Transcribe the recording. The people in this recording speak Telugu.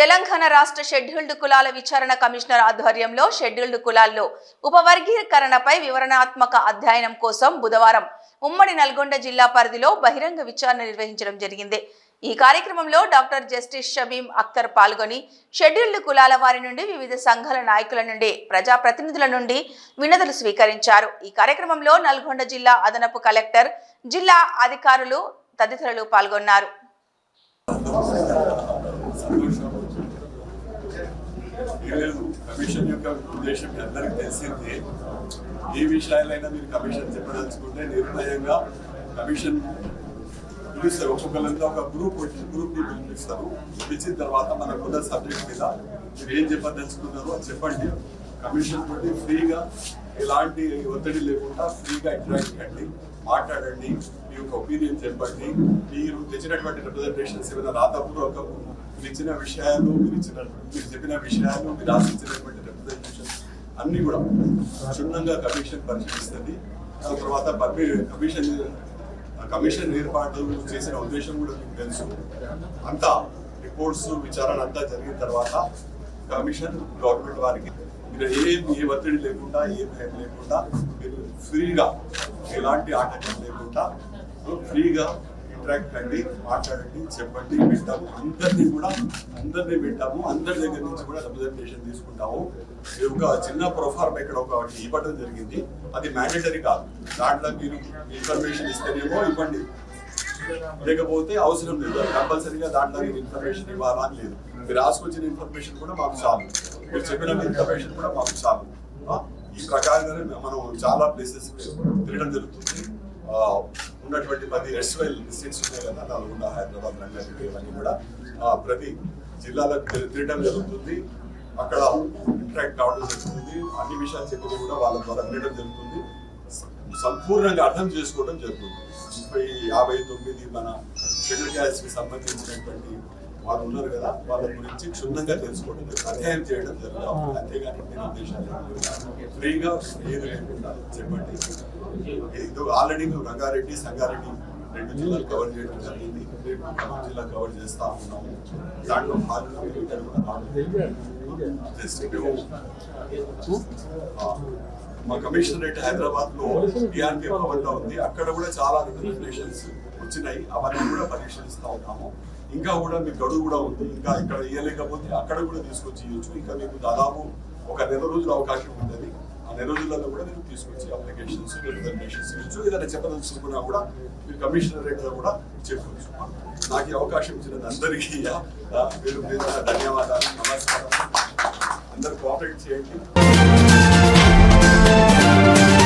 తెలంగాణ రాష్ట్ర షెడ్యూల్డ్ కులాల విచారణ కమిషనర్ ఆధ్వర్యంలో షెడ్యూల్డ్ కులాల్లో ఉపవర్గీకరణపై వివరణాత్మక అధ్యయనం కోసం బుధవారం ఉమ్మడి నల్గొండ జిల్లా పరిధిలో బహిరంగ విచారణ నిర్వహించడం జరిగింది. ఈ కార్యక్రమంలో డాక్టర్ జస్టిస్ షమీం అఖ్తర్ పాల్గొని షెడ్యూల్డ్ కులాల వారి నుండి వివిధ సంఘాల నాయకుల నుండి ప్రజాప్రతినిధుల నుండి వినతులు స్వీకరించారు. ఈ కార్యక్రమంలో నల్గొండ జిల్లా అదనపు కలెక్టర్ జిల్లా అధికారులు తదితరులు పాల్గొన్నారు ఏం లేదు. కమిషన్ యొక్క ఉద్దేశం మీ అందరికీ తెలిసింది. ఏ విషయాలైనా మీరు కమిషన్ చెప్పదలుచుకుంటే నిర్ణయంగా కమిషన్ పిలుస్తారు. ఒక్కొక్కరంతా ఒక గ్రూప్ వచ్చి గ్రూప్ని పిలిపిస్తారు పిలిచిన తర్వాత మనకున్న సబ్జెక్ట్ మీద మీరు ఏం చెప్పదలుచుకున్నారో అది చెప్పండి. కమిషన్ తోటి ఫ్రీగా ఎలాంటి ఒత్తిడి లేకుండా ఫ్రీగా ఇంటరాక్ట్ కండి మాట్లాడండి మీ యొక్క ఒపీనియన్ చెప్పండి. మీరు తెచ్చినటువంటి రిప్రజెంటేషన్స్ ఏమైనా రాతపూర్వక మీరు ఇచ్చిన విషయాలు మీరు ఇచ్చిన మీరు చెప్పిన విషయాలు మీరు ఆశించినటువంటి రిప్రజెంటేషన్స్ అన్నీ కూడా క్షుణ్ణంగా కమిషన్ పరిశీలిస్తుంది. తర్వాత కమిషన్ కమిషన్ ఏర్పాటు చేసిన ఉద్దేశం కూడా మీకు తెలుసు. అంతా రిపోర్ట్స్ విచారణ అంతా జరిగిన తర్వాత కమిషన్ గవర్నమెంట్ వారికి మీరు ఏ ఏ ఒత్తిడి లేకుండా ఏ భయం లేకుండా మీరు ఫ్రీగా ఎలాంటి ఆటంకం లేకుండా ఫ్రీగా ఇంటరాక్ట్ అండి మాట్లాడండి చెప్పండి వింటాము. అందరినీ కూడా అందరినీ వింటాము. అందరి దగ్గర నుంచి కూడా రిప్రజెంటేషన్ తీసుకుంటాము. మీరు ఒక చిన్న ప్రొఫార్మ్ ఇక్కడ ఒక ఇవ్వడం జరిగింది. అది మ్యాండేటరీ కాదు. దాంట్లో మీరు ఇన్ఫర్మేషన్ ఇస్తేనేమో ఇవ్వండి. లేకపోతే అవసరం లేదు. కంపల్సరీగా దాంట్లో మీరు ఇన్ఫర్మేషన్ ఇవ్వాలా అని లేదు. మీరు రాసుకొచ్చిన ఇన్ఫర్మేషన్ కూడా మాకు చాలు. మీరు చెప్పిన ఇన్ఫర్మేషన్ కూడా మాకు చాలు. ఈ ప్రకారంగానే మనం చాలా ప్లేసెస్ తిరగడం జరుగుతుంది. ఉన్నటువంటి పది ఎస్వైల్ డిస్ట్రిక్ట్స్ ఉన్నాయి కదా నల్గొండ హైదరాబాద్ రంగారెడ్డి ఇవన్నీ కూడా ప్రతి జిల్లాలో తిరగడం జరుగుతుంది. అక్కడ ఇంటరాక్ట్ కావడం జరుగుతుంది. అన్ని విషయాలు చెప్పినవి కూడా వాళ్ళ ద్వారా వినడం జరుగుతుంది. సంపూర్ణంగా అర్థం చేసుకోవడం జరుగుతుంది. ముప్పై యాభై తొమ్మిది మన షెడ్యూల్ క్యాస్ట్కి సంబంధించినటువంటి వాళ్ళు ఉన్నారు కదా వాళ్ళ గురించి క్షుణ్ణంగా తెలుసుకోవడం. అధ్యయనం చేయడం జరుగుతుంది. అంతేగాని నేను ఉద్దేశాలు ఫ్రీగా ఏది లేకుండా చెప్పండి. ఇది ఆల్రెడీ మేము రంగారెడ్డి సంగారెడ్డి రెండు జిల్లాలు కవర్ చేయడం జరిగింది. రేపు ఖమ్మం జిల్లా కవర్ చేస్తా ఉన్నాము దాంట్లో జస్ట్ మా కమిషనరేట్ హైదరాబాద్లో డిఆర్కే భవన్లో ఉంది. అక్కడ కూడా చాలా రికమెండేషన్స్ వచ్చినాయి. అవన్నీ కూడా పరిశీలిస్తా ఉన్నాము. ఇంకా కూడా మీకు గడువు కూడా ఉంది. ఇంకా ఇక్కడ ఇవ్వలేకపోతే అక్కడ కూడా తీసుకొచ్చి ఇవ్వచ్చు ఇంకా మీకు దాదాపు ఒక నెల రోజుల అవకాశం ఉంటుంది ఆ నెల రోజులలో కూడా మీరు తీసుకొచ్చి అప్లికేషన్స్ రిప్రజెంటేషన్స్ ఇవ్వచ్చు. ఏదైనా చెప్పదలుచుకున్నా కూడా మీరు కమిషనర్ రేట్లో కూడా చెప్పవచ్చు నాకు ఈ అవకాశం ఇచ్చిన అందరికీ ఆ, పేరు ధన్యవాదాలు. నమస్కారం. అందరు కోఆపరేట్ చేయండి.